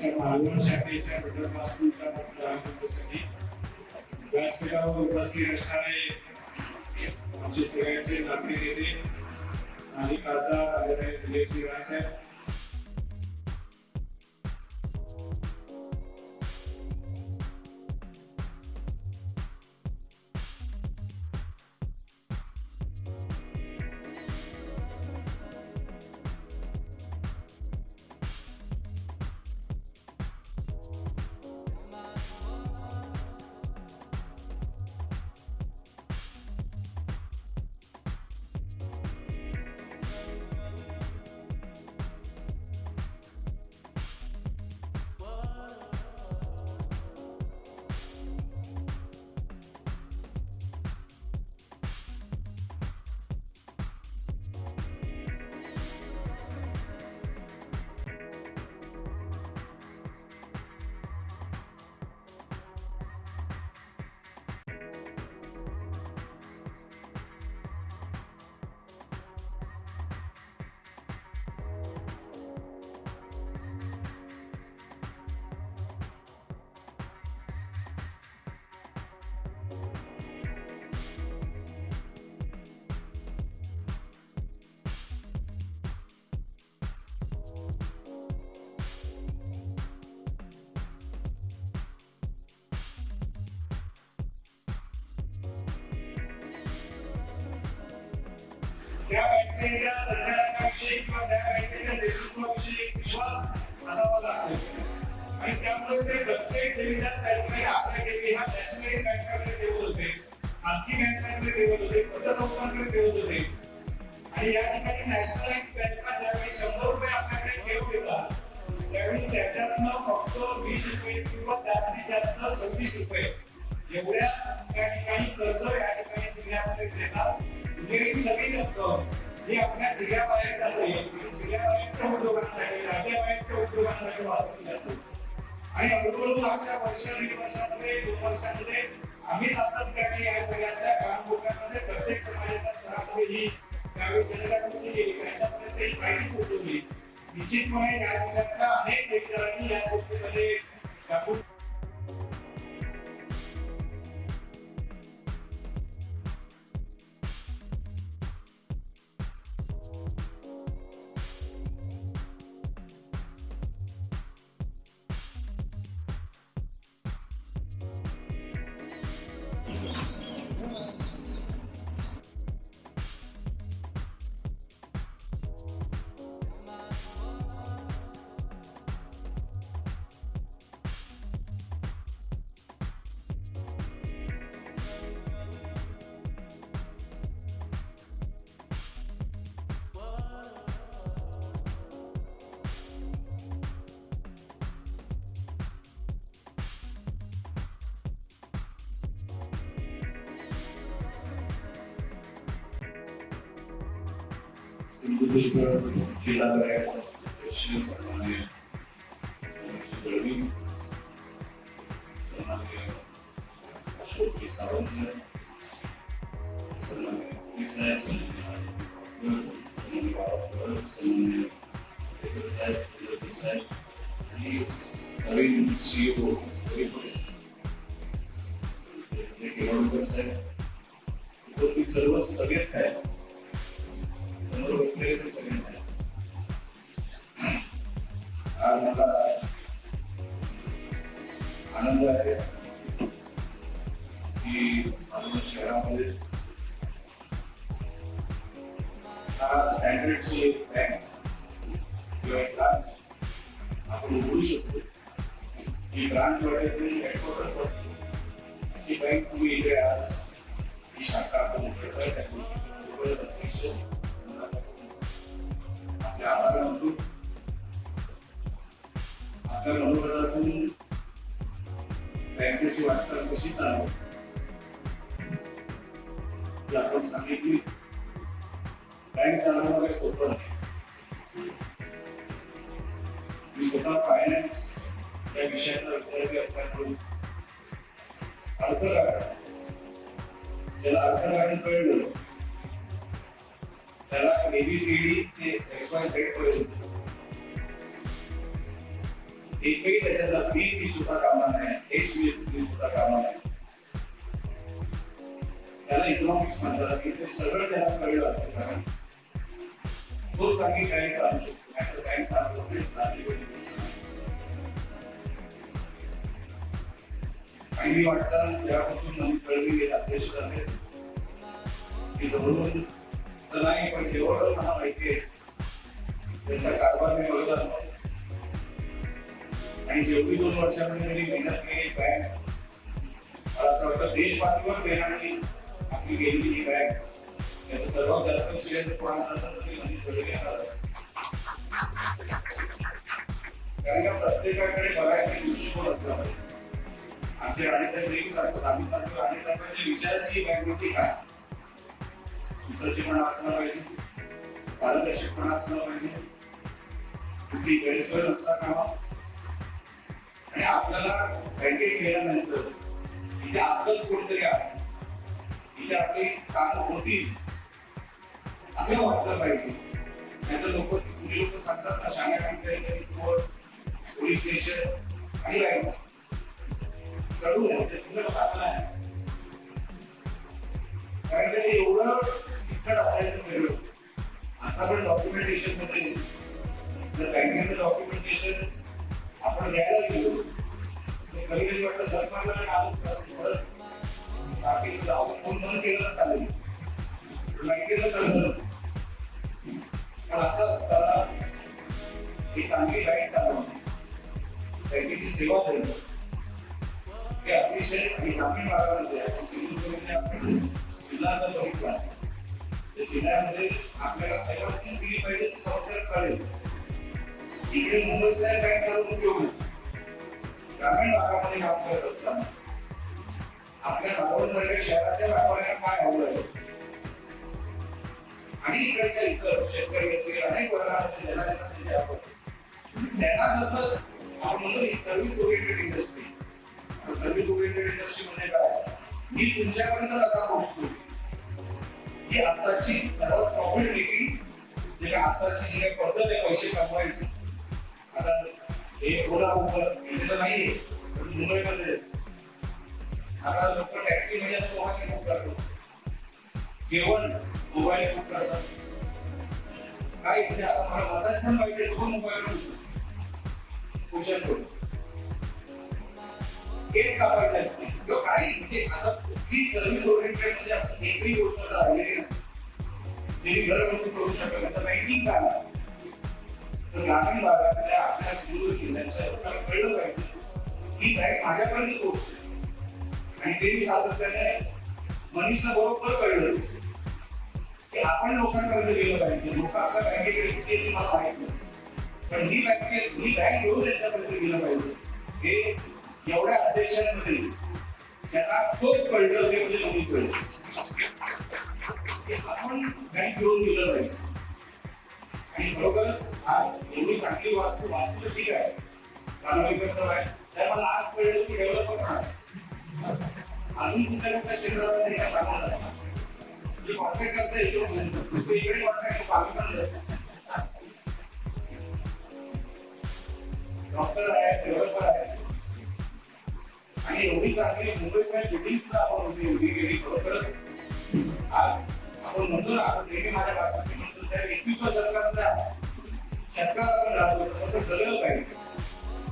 आमच्या मालवण शाखेच्या विदर्भातूनच्या व्यासपीठावर उपस्थित असणारे आमचे सगळ्यांचे नाते नेते माजी खासदार आदरणीय विजयसिंह राणसाहेब त्या बँकेच्या किंवा त्या बँकेच्या नेतृत्वाविषयी विश्वास असावा लागतो आणि त्यामुळे ते प्रत्येक जिल्ह्यात त्या ठिकाणी आपल्या ठेवी नॅशनलाइज बँकांकडे ठेवत होते खाजगी बँकांकडे ठेवत होते पतसंस्थांकडे ठेवत होते आणि या ठिकाणी नॅशनलाइज बँका ज्यावेळी शंभर रुपये आपल्याकडे ठेव देतात त्यावेळी त्याच्यातनं फक्त वीस रुपये किंवा जास्तीत जास्त सव्वीस रुपये एवढ्या त्या ठिकाणी कर्ज या ठिकाणी जिल्ह्यामध्ये देतात उर्वरित सगळी रक्कम ही आपल्या जिल्ह्याबाहेर जाते जिल्ह्याबाहेरच्या उद्योगांसाठी राज्याबाहेरच्या उद्योगांसाठी वापरली जाते आणि हळूहळू मागच्या वर्ष दीड वर्षामध्ये दोन वर्षामध्ये आम्ही सातत्याने या सगळ्यांच्या कामकोट्यांमध्ये प्रत्येक समाजाच्या स्तरामध्ये ही त्यावेळी जनजागृती केली त्याच्यापर्यंत ही माहिती पोहोचवली निश्चितपणे या जिल्ह्यातल्या अनेक ठेवीदारांनी या गोष्टीमध्ये जागृत सिंधुदुर्ग जिल्हाधिकारी श्री सन्माननीय दळवी सन्माननीय अशोक सावंत साहेब सन्माननीय पुलिस साहेब सन्माननीय बाळासाहेब सन्माननीय शेखर साहेब चंद्रपूर साहेब आणि नवीन सीईओ केवळकर साहेब उपस्थित सर्व सगळेच साहेब आज मला आनंद आहे. की मालवण शहरामध्ये हा स्टँडर्डची एक बँक किंवा एक ब्रांच आपण उघडू शकतो ही ब्रांच वाढायची हेडक्वार्टर ही बँक तुम्ही इथे आज ही शाखा आपण उघडताय आपल्या मनोगतातून बँकेची वाटचाल कशी चालू आपण सांगितली बँक चालवणं काही सोपं नाही मी स्वतः फायनान्स या विषयाचा विद्यार्थी असल्यामुळे अर्थकारण ज्याला अर्थकारण कळलं त्याला एबीसीडी ते एक्स वाय झेड पर्यंत. एकही त्याच्यातला बी मी सुद्धा कामणार नाही हेच मी सुद्धा कामणार नाही त्याला इकॉनॉमिक्स म्हणतात की ते सगळं त्याला कळलं कारण तो चांगली बँक चालू शकतो नाहीतर बँक चालू नाही आणि मी वाटतं जेव्हापासून नवीन कळवी गेला अध्यक्ष झाले की जवळून तर नाही पण जेवढं मला माहिती आहे त्यांचा कारभार मी बघितला आणि जेवढी दोन वर्षामध्ये त्यांनी मेहनत केली बॅग. मला असं वाटतं देशवासीवर पातळीवर देणारी आपली गेलेली ही बॅग. याचं सर्वात जास्त श्रेय जर कोणाला म्हणजे कारण का प्रत्येकाकडे बघायचे दृष्टिकोन असला पाहिजे आमचे राणेसाहेब नेहमी सांगतात आम्ही सांगतो राणेसाहेबांच्या विचाराची बँक होती काय सुसज्जीपणा असला पाहिजे. पारदर्शकपणा असला पाहिजे. कुठली गैरसोय नसता कामा आणि आपल्याला बँकेत गेल्यानंतर इथे आपलंच कोणतरी आहे. तिथे आपली काम होतील असं वाटलं पाहिजे. त्याचं लोक कुणी लोक सांगतात ना शाळा पोलीस स्टेशन आणि बँक कळू द्या तुम्ही लोक आपलं आहे. कारण ते एवढं किचकट असायचं वेगळं आता पण डॉक्युमेंटेशनमध्ये जर बँकेचं डॉक्युमेंटेशन आपण घ्यायला गेलो कधी कधी वाटतं सरकारला नाव परत बाकी फोन बंद केलं चालेल नाही केलं तर पण असं असताना ही चांगली लाइट चालवणं बँकेची सेवा देणं हे अतिशय आणि ग्रामीण भागामध्ये आपण सिंधुदुर्गमध्ये आपण जिल्हा जर बघितला तर जिल्ह्यामध्ये आपल्याला सर्वांनी दिली पाहिजे सॉफ्टवेअर कळेल इकडे मुंबईतल्या बँक करून उपयोग ग्रामीण भागामध्ये काम करत असताना आपल्या नागोलसारख्या शहराच्या व्यापाऱ्यांना काय हवं आहे आणि इकडच्या इतर शेतकरी असतील अनेक वर्गामध्ये जनाधाराचे आपण त्यांना जसं आपण म्हणतो service oriented industry service oriented industry म्हणजे काय मी तुमच्यापर्यंत असा पोहोचतो आताची सर्वात प्रॉफिट मेकिंग जे आताची जी काही पद्धत आहे पैसे कमवायची आता हे ओला उबर इथे मुंबईमध्ये आता लोक टॅक्सी म्हणजे असं मोबाईल बुक करतात जेवण मोबाईल बुक करतात काय इथे आता मला मसाज पण पाहिजे तो मोबाईल क्वेश्चन करून केस कापायचे असते किंवा काही म्हणजे असं कुठली सर्व्हिस ओरिएंटेड म्हणजे असं एकही गोष्ट राहिलेली नाही. जे घर बसून करू शकत नाही बँकिंग काय तर ग्रामीण भागातल्या आपल्या सुरू जिल्ह्याच्या लोकांना कळलं पाहिजे ही बँक माझ्यापर्यंत पोहोचते आणि ते मी सातत्याने मनीषला बरोबर कळलं की आपण लोकांपर्यंत गेलं पाहिजे लोक आपल्या बँकेकडे किती येतील मला माहीत पण ही बँकेत ही बँक घेऊन त्यांच्यापर्यंत गेलं पाहिजे. हे एवढ्या अध्यक्षांमध्ये त्यांना तोच कळलं ते म्हणजे नवीन कळलं आपण बँक घेऊन गेलं पाहिजे आणि बरोबर आज एवढी चांगली वास्तू वास्तू ठीक आहे. कानवेकर आहे. तर मला आज कळलं की डेव्हलपर पण अजून कुठल्या कुठल्या क्षेत्रात तरी काय सांगणार जे कॉन्टॅक्ट करता येतो ते इकडे कॉन्ट्रॅक्ट आम्ही पण डॉक्टर आहे डेव्हलपर आहे आणि एवढी चांगली मुंबईच्या बिल्डिंग सुद्धा आपण होती एवढी गेली खरोखरच. आज आपण म्हणतो ना आपण नेहमी माझ्या भाषेत म्हणतो त्या एकवीसव्या शतकातल्या आपण राहतो तसं जगलं पाहिजे.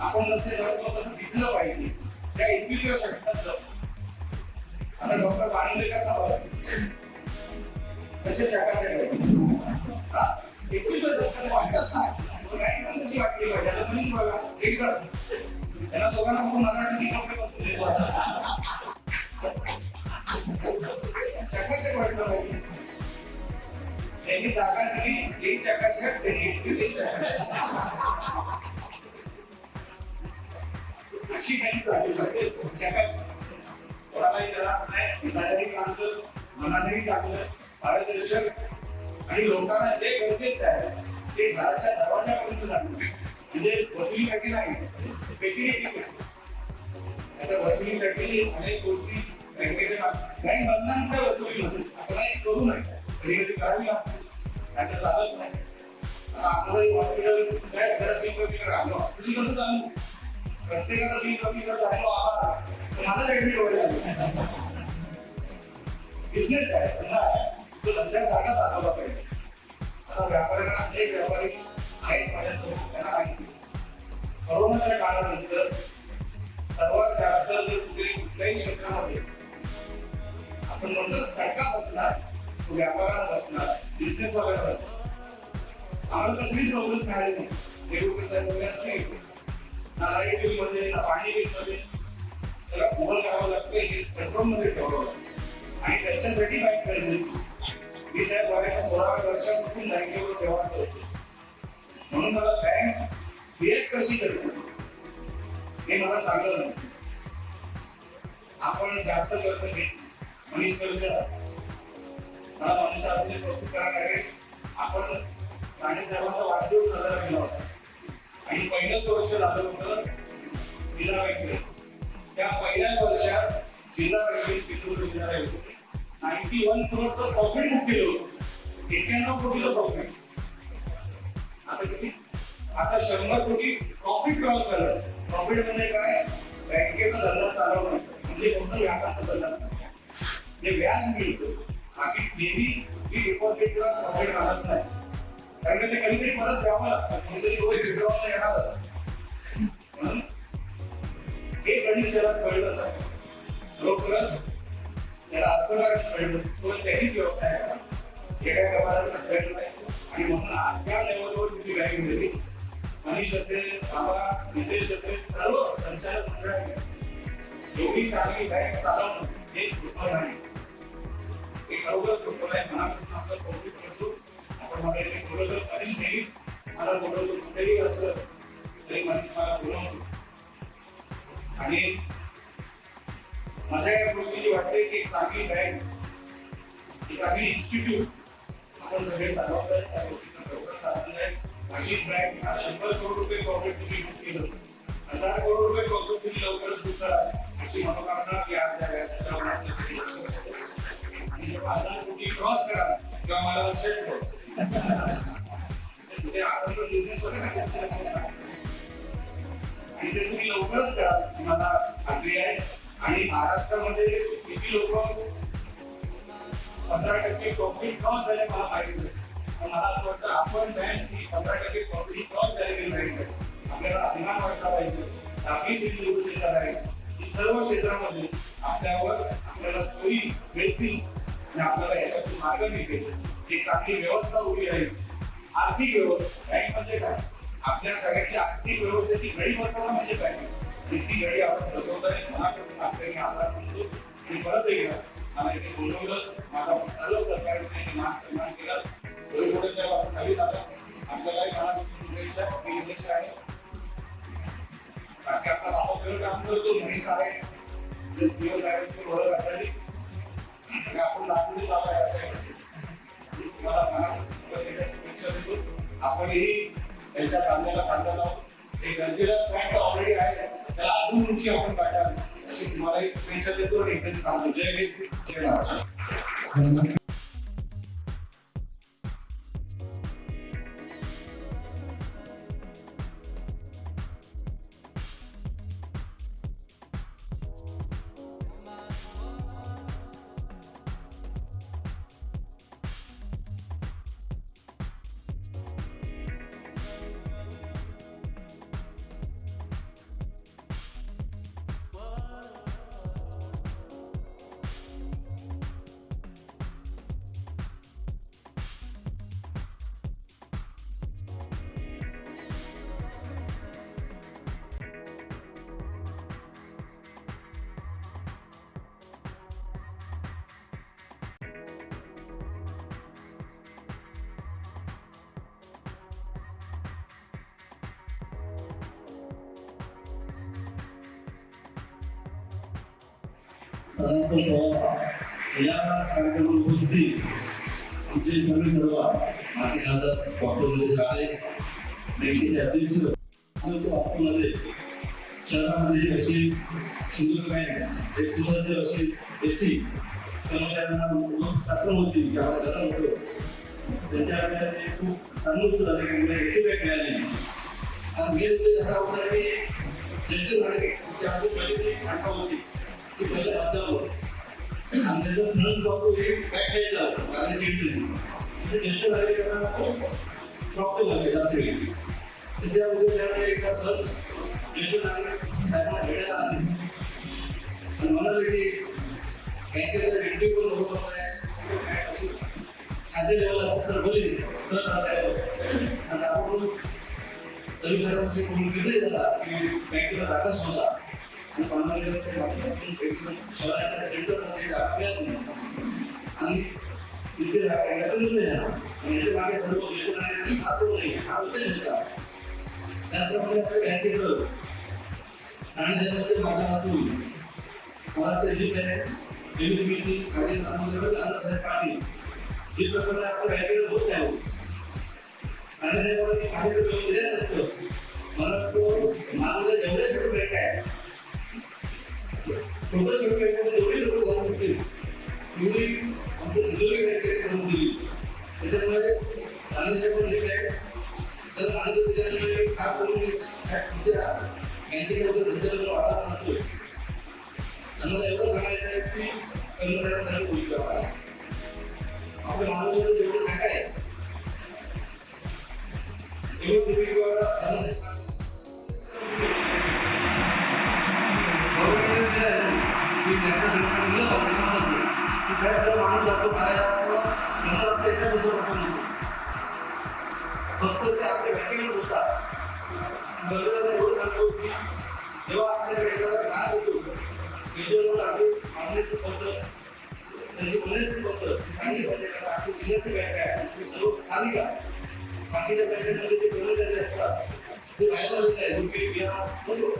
आपण जसे जगतो तसं दिसलं पाहिजे. त्या एकवीसव्या शकतात आता डॉक्टर बांधलेकर नाव आहे तसे शकाचे वाटत नाही. पण तशी वाटली पाहिजे. आता तुम्ही बघा त्यांना दोघांना आपण मराठी कपडे बसले वाटलं पाहिजे. त्यांनी जागा दिली एक चकाच्या त्यांनी एक अशी काही कोणालाही त्रास नाही चांगलं चांगलं. पारदर्शक. आणि लोकांना जे गरजेचं आहे ते घराच्या दरवाजापर्यंत जाणं म्हणजे वसुलीसाठी नाही फॅसिलिटी आता वसुलीसाठी अनेक गोष्टी बँकेच्या बँक बदलांच्या वसुली असं नाही करू नये कधी कधी करावी लागते चालत नाही आता हॉस्पिटल काय घरात बिल कधी करा हॉस्पिटल कसं चालू प्रत्येकाला बिल कमी करत आहे तर माझाच ऍडमिट व्हायला बिझनेस आहे धंदा आहे तो धंद्या सारखा चालवला पाहिजे आता व्यापाऱ्यांना अनेक व्यापारी आहेत माझ्यासोबत त्यांना माहिती कोरोनाच्या काळानंतर सर्वात जास्त जर कुठे कुठल्याही क्षेत्रामध्ये आपण म्हणतो धक्का असणार तो व्यापाराला बसणार बिझनेस वाल्याला बसणार आम्हाला कसलीच सवलत मिळाली नाही. देवकर साहेब असं नाही बिलमध्ये पाणी बिलमध्ये सगळं मोबाईल करावं लागतं हे कंट्रोलमध्ये ठेवावं लागतं. आणि त्याच्यासाठी काय गरजेची मी साहेब बघायला सोळा वर्षापासून बँकेवर व्यवहार करतो म्हणून मला बँक रिएक्ट कशी करते? हे मला चांगलं नाही. आपण जास्त कर्ज घेत मनीष कर्ज मला मनीष साहेबांनी कौतुक करायला आपण राणे साहेबांचा वाढदिवस साजरा केला होता आणि पहिलंच वर्ष झालं होतं जिल्हा बँकेत त्या पहिल्याच वर्षात जिल्हा बँकेत पितृ जिल्हा होते नाईन्टी वन क्रोडचं प्रॉफिट बुक केलं होतं एक्क्याण्णव कोटीचं प्रॉफिट आता किती आता शंभर कोटी प्रॉफिट क्रॉस झालं प्रॉफिट म्हणजे काय बँकेचा धंदा चालवणं म्हणजे कोणतं व्यापाराचा धंदा नाही. जे व्याज मिळतं बाकी नेहमी ही किंवा प्रॉफिट राहत नाही. कारण ते कधीतरी परत द्यावं लागतं. कोणतरी रोज विड्रॉल येणार म्हणून हे? गणित त्याला कळलं नाही खरोखरच त्याला अर्थकारण कळलं. तो त्याहीच व्यवसाय करा. हे काय व्यवहाराला कळलं नाही. आणि म्हणून आज त्या लेवलवर तिची बँक मिळाली? मनीष असेल बाबा नितेश असेल सर्व संचालक मंडळ एवढी चांगली बँक चालवणं हे सोपं नाही आणि माझ्या या गोष्टीची वाटते की चांगली बँक एक चांगली इन्स्टिट्यूट आपण सगळे चालवतोय त्या गोष्टीचा खरोखर साधन आहे अशी बँक हा शंभर करोड रुपये प्रॉफिट तुम्ही बुक केलं. हजार करोड रुपये प्रॉफिट तुम्ही लवकरच बुक अशी मनोकामना या आजच्या व्यासपीठावर क्रॉस करा किंवा मला लक्षात ठेव आणि ते तुम्ही लवकरच करा ही मला खात्री आहे आणि महाराष्ट्रामध्ये किती लोक पंधरा टक्के प्रॉफिट क्रॉस झाले मला माहिती पण मला असं वाटतं आपण बँक ही पंधरा टक्के प्रॉफिट क्रॉस झालेली नाही आपल्याला अभिमान वाटला पाहिजे आपली शेती योजना आहे सर्व क्षेत्रामध्ये आपल्यावर आपल्याला सोयी मिळतील. आपल्याला याच्यातून मार्ग मिळतील एक चांगली व्यवस्था उभी राहील. आर्थिक व्यवस्था बँक म्हणजे काय? आपल्या सगळ्यांची आर्थिक व्यवस्थेची घडी बसवणं म्हणजे काय? ती घडी आपण बसवतोय मनापासून आपल्याला आधार म्हणतो आणि परत एकदा मला इथे बोलवलं. माझा सर्व सरकारने मान सन्मान केला. थोडे थोडे जेव्हा खाली झालं आपल्यालाही मनापासून शुभेच्छा मी उद्देश आहे. बाकी आपला भाऊ काम करतो मनीष आहे दिवस आहे ओळख असावी आपणही त्यांच्या कांद्याला कांदा लावून एक गरजेला पॉईंट ऑलरेडी आहे त्याला अजून उंची आपण काढावी अशी तुम्हालाही शुभेच्छा देतो आणि इथेच सांगतो जय हिंद जय महाराष्ट्र परंतु या कार्यक्रमामध्ये आमचे सर्व सर्व माझे खासदार डॉक्टर उदय काळे बँकेचे अध्यक्ष परंतु आतमध्ये शहरामध्ये अशी सुंदर बँक एक सुंदर अशी एसी कर्मचाऱ्यांना पात्र होती की आपण घरात होतो. त्यांच्या आपल्याला खूप चांगलं झालं की मला एसी बँक मिळाली आणि गेले असा होता की ज्येष्ठ नागरिक तुमच्या आधी पहिली एक शाखा होती. की पहिल्या राज्यावर आणि त्याचं धन बापू हे व्याख्यायला कारण केली म्हणजे ज्येष्ठ नागरिकांना खूप प्रॉब्लेम झाले रात्री त्याच्यामध्ये त्यामुळे एका सर ज्येष्ठ नागरिक साहेबांना भेटायला आले आणि मला की बँकेचा रेटिंग पण आहे लेवल तर बोली तर आणि आपण तरी घरामध्ये कोणी निर्णय झाला की बँकेला राखस होता आणि आणि तिथे आणि मागे सर्व असं नाही. हा उद्देश होता त्याचप्रमाणे आणि त्याच्यामध्ये माध्यमातून मला ते जी आहे निर्मिती आपल्या होत नाही आणि त्याच्यामध्ये असतं मला तो माझं जेवढे छोटे बँक आहे छोट्या लोक आमच्या करून दिली त्याच्यामुळे पण काय तर त्याच्यामुळे करून काय तुमच्या बँकेमध्ये रस्त्यावर नसतोय आणि एवढं सांगायचं आहे की कर्मचाऱ्यांसाठी करा. आपल्या आहे फक्त ते आपल्या बँकेकडे बसतात एवढं सांगतो की जेव्हा आपल्या होतो त्याच्यावर आपली मागणीचं पत्र त्यांची बोलण्याचं पत्र सांगितलं पाहिजे कारण बँक आहे सर्व बाकीच्या ते कर्मचारी असतात ते बाहेर आलेले रुपये बरोबर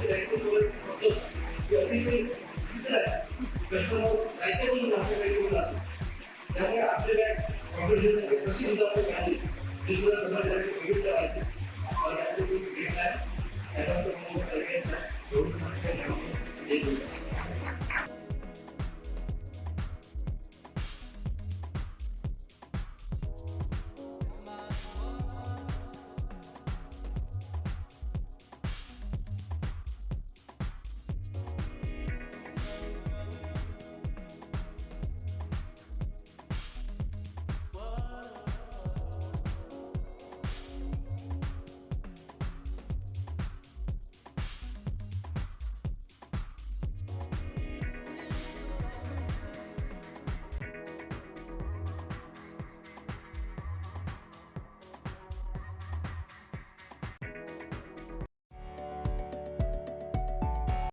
बँकेत बोलायचं पत्र हे अतिशय विचित्र आहे कस्टमर जायचं म्हणून आपल्या बँकेवर जातो त्यामुळे आपले बँक